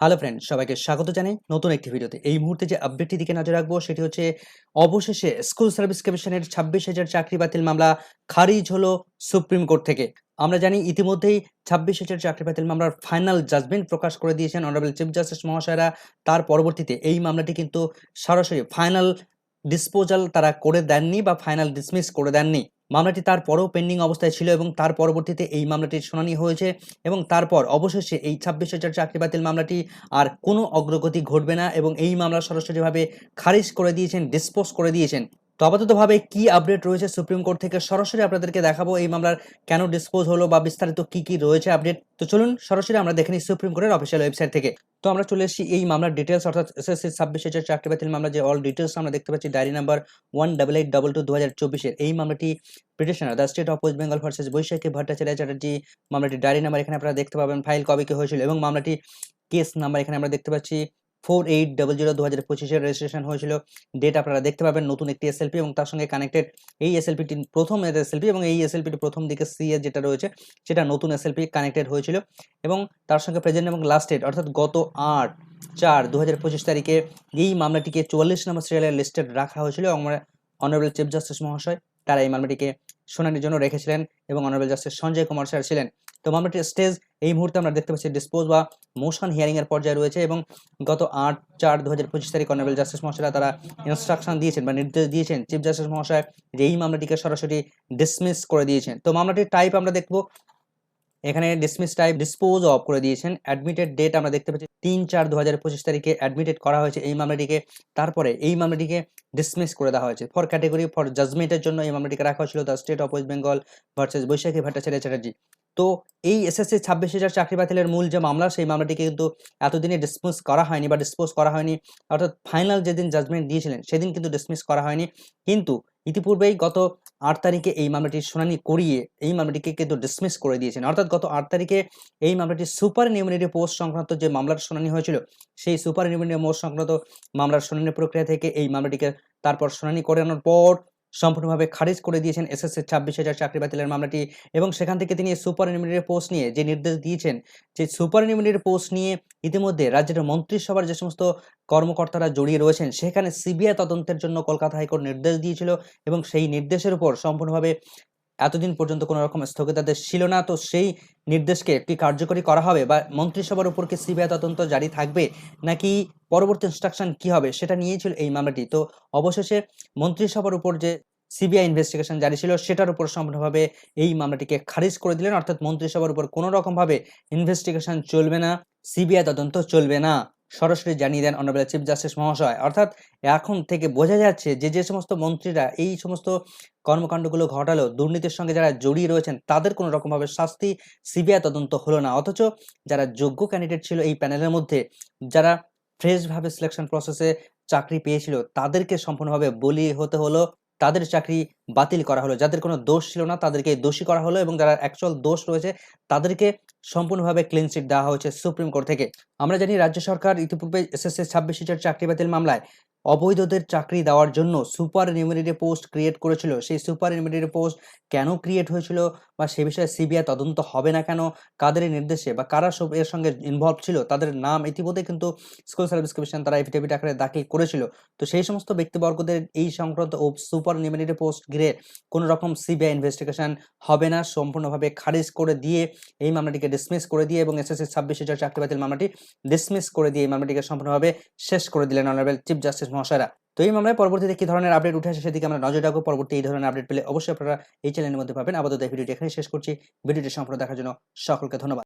Hello friend সবাইকে স্বাগত জানাই নতুন একটি ভিডিওতে এই মুহূর্তে যে আপডেটটি দিকে নজর রাখব, সেটি হচ্ছে অবশেষে স্কুল সার্ভিস কমিশনের ছাব্বিশ হাজার চাকরি বাতিল মামলা খারিজ হলো সুপ্রিম কোর্ট থেকে। আমরা জানি ইতিমধ্যেই ছাব্বিশ হাজার চাকরি বাতিল মামলার ফাইনাল জাজমেন্ট প্রকাশ করে দিয়েছেন অনারেবল চিফ জাস্টিস মহাশয়রা। তার পরবর্তীতে এই মামলাটি কিন্তু সরাসরি ফাইনাল ডিসপোজাল তারা করে দেননি বা ফাইনাল ডিসমিস করে দেননি। মামলাটি তারপরেও পেন্ডিং অবস্থায় ছিল এবং তার পরবর্তীতে এই মামলাটির শুনানি হয়েছে এবং তারপর অবশেষে এই ছাব্বিশ হাজার চাকরি বাতিল মামলাটি আর কোনো অগ্রগতি ঘটবে না এবং এই মামলা সরাসরিভাবে খারিজ করে দিয়েছেন, ডিসপোজ করে দিয়েছেন। তো আপাততভাবে কি আপডেট রয়েছে সুপ্রিম কোর্ট থেকে সরাসরি আপনাদেরকে দেখাবো এই মামলার কেন ডিসপোজ হলো বা বিস্তারিত কি কি রয়েছে আপডেট তো চলুন সরাসরি আমরা দেখে নিই সুপ্রিম কোর্টের অফিসিয়াল ওয়েবসাইট থেকে। তো আমরা চলে এসেছি এই মামলার ডিটেলস অর্থাৎ এসএসসি ছাব্বিশ চাকরি বাতিল মামলা, যে অল ডিটেলস আমরা দেখতে পাচ্ছি diary number one double eight double two দু হাজার চব্বিশের। এই মামলাটি petitioner the state of West Bengal versus Baishakhi Bhattacharya Chatterjee মামলাটি ডায়েরি নাম্বার এখানে আপনারা দেখতে পাবেন ফাইল কবে কি হয়েছিল, এবং মামলাটি কেস নাম্বার এখানে আমরা দেখতে পাচ্ছি ফোর এইট ডাবল জিরো দু হাজার পঁচিশের রেজিস্ট্রেশন হয়েছিল। ডেট আপনারা দেখতে পাবেন, নতুন একটি এসএলপি এবং তার সঙ্গে কানেক্টেড এই এসএলপিটি প্রথম এসএলপি এবং এই এসএলপিটি প্রথম দিকে সি এর যেটা রয়েছে, সেটা নতুন এসএলপি কানেক্টেড হয়েছিল। এবং তার সঙ্গে প্রেজেন্ট এবং লাস্ট ডেট অর্থাৎ গত আট চার দু হাজার পঁচিশ তারিখে এই মামলাটিকে চুয়াল্লিশ নম্বর সিরিয়ালের লিস্টেড রাখা হয়েছিল এবং অনারেবল চিফ জাস্টিস মহাশয় তারা এই মামলাটিকে শুনানির জন্য রেখেছিলেন এবং honourable justice Sanjay Kumar sir ছিলেন। তো মামলাটির স্টেজ এই মুহূর্তে আমরা দেখতে পাচ্ছি ডিসপোজ বা মোশন হিয়ারিং এর পর্যায়ে রয়েছে এবং গত আট চার দু হাজার পঁচিশ তারিখ অনারেবল জাস্টিস মহাশয়রা তারা ইনস্ট্রাকশন দিয়েছেন বা নির্দেশ দিয়েছেন চিফ জাস্টিস মহাশয় যে এই মামলাটিকে সরাসরি ডিসমিস করে দিয়েছেন। তো মামলাটির টাইপ আমরা দেখব। এখানে ডিসমিস টাইপ ডিসপোজ অফ করে দিয়েছেন। অ্যাডমিটেড ডেট আমরা দেখতে পাচ্ছি তিন চার দু হাজার পঁচিশ তারিখে অ্যাডমিটেড করা হয়েছে এই মামলাটিকে। তারপরে এই মামলাটিকে ডিসমিস করে দেওয়া হয়েছে। ফর ক্যাটেগরি ফর জাজমেন্টের জন্য এই মামলাটিকে রাখা হয়েছিল। The state of West Bengal versus Baishakhi Bhattacharya Chatterjee তো এই এসএসসি ছাব্বিশ হাজার চাকরি বাতিলের মূল যে মামলা, সেই মামলাটিকে কিন্তু এতদিনে ডিসমিস করা হয়নি বা ডিসপোজ করা হয়নি। অর্থাৎ ফাইনাল যেদিন জাজমেন্ট দিয়েছিলেন, সেদিন কিন্তু ডিসমিস করা হয়নি। কিন্তু ইতিপূর্বেই গত আট তারিখে এই মামলাটির শুনানি করিয়ে এই মামলাটিকে কিন্তু ডিসমিস করে দিয়েছেন। অর্থাৎ গত আট তারিখে এই মামলাটি সুপার নিউমিনিটি পোস্ট সংক্রান্ত যে মামলার শুনানি হয়েছিল, সেই সুপার নিউমিনিটি পোস্ট সংক্রান্ত মামলার শুনানি প্রক্রিয়া থেকে এই মামলাটিকে তারপর শুনানি করানোর পর সম্পূর্ণভাবে খারিজ করে দিয়েছেন এসএসসি ছাব্বিশ হাজার চাকরি বাতিলের মামলাটি এবং সেখান থেকে তিনি সুপার নিউমিনিটি পোস্ট নিয়ে যে নির্দেশ দিয়েছেন, যে সুপার নিউমিনিটি পোস্ট নিয়ে ইতিমধ্যে রাজ্যের মন্ত্রিসভার যে সমস্ত কর্মকর্তারা জড়িয়ে রয়েছেন, সেখানে সিবিআই তদন্তের জন্য কলকাতা হাইকোর্ট নির্দেশ দিয়েছিল এবং সেই নির্দেশের উপর সম্পূর্ণভাবে এতদিন পর্যন্ত কোনো রকম স্থগিতাদেশ ছিল না। তো সেই নির্দেশকে কি কার্যকরী করা হবে বা মন্ত্রিসভার উপর কি সিবিআই তদন্ত জারি থাকবে নাকি পরবর্তী ইনস্ট্রাকশন কি হবে সেটা নিয়েই ছিল এই মামলাটি। তো অবশেষে মন্ত্রিসভার উপর যে সিবিআই ইনভেস্টিগেশন জারি ছিল সেটার উপর সম্পূর্ণভাবে এই মামলাটিকে খারিজ করে দিলেন। অর্থাৎ মন্ত্রিসভার উপর কোনো রকমভাবে ইনভেস্টিগেশন চলবে না সিবিআই তদন্ত চলবে না, সরাসরি জানিয়ে দেন অনারেবল চিফ জাস্টিস মহাশয় অর্থাৎ এখন থেকে বোঝা যাচ্ছে যে যে সমস্ত মন্ত্রীরা এই সমস্ত কর্মকাণ্ডগুলো ঘটালো, দুর্নীতির সঙ্গে যারা জড়িয়ে রয়েছেন, তাদের কোনো রকমভাবে শাস্তি সিবিআই তদন্ত হলো না। অথচ যারা যোগ্য ক্যান্ডিডেট ছিল এই প্যানেলের মধ্যে, যারা ফ্রেশভাবে সিলেকশন প্রসেসে চাকরি পেয়েছিল। তাদেরকে সম্পূর্ণভাবে বলি হতে হলো, তাদের চাকরি বাতিল করা হলো। যাদের কোনো দোষ ছিল না, তাদেরকে দোষী করা হলো এবং যারা অ্যাকচুয়াল দোষ রয়েছে, তাদেরকে সম্পূর্ণভাবে ক্লিন চিট দেওয়া হয়েছে সুপ্রিম কোর্ট থেকে। আমরা জানি রাজ্য সরকার ইতিপূর্বে এসএসসি ছাব্বিশ হাজার চাকরি বাতিল মামলায় অবৈধদের চাকরি দেওয়ার জন্য সুপার নিউমিনারি পোস্ট ক্রিয়েট করেছিল। সেই সুপার নিউমিনারি পোস্ট কেন ক্রিয়েট হয়েছিল? বা সে বিষয়ে সিবিআই তদন্ত হবে না কেন? কাদের নির্দেশে বা কারা সব এর সঙ্গে ইনভলভ ছিল? তাদের নাম ইতিমধ্যে কিন্তু স্কুল সার্ভিস কমিশন তারা এফিডেভিট আকারে দাখিল করেছিল। তো সেই সমস্ত ব্যক্তিবর্গদের এই সংক্রান্ত ও সুপার নিউমিনারি পোস্ট ঘিরে কোনো রকম সিবিআই ইনভেস্টিগেশন হবে না। সম্পূর্ণভাবে খারিজ করে দিয়ে এই মামলাটিকে ডিসমিস করে দিয়ে এবং এসএসসি ছাব্বিশ হাজার চাকরি বাতিল মামলাটি ডিসমিস করে দিয়ে এই মামলাটিকে সম্পূর্ণভাবে শেষ করে দিলেন অনারেবল চিফ জাস্টিস মহাশয়রা। তো এই মামলায় পরবর্তীতে কি ধরনের আপডেট উঠে আসে সেদিকে আমরা নজর রাখব। পরবর্তী এই ধরনের আপডেট পেলে অবশ্যই আপনারা এই চ্যানেলের মধ্যে পাবেন। আপাতত ভিডিওটি এখানে শেষ করছি। ভিডিওটি সম্পূর্ণ দেখার জন্য সকলকে ধন্যবাদ।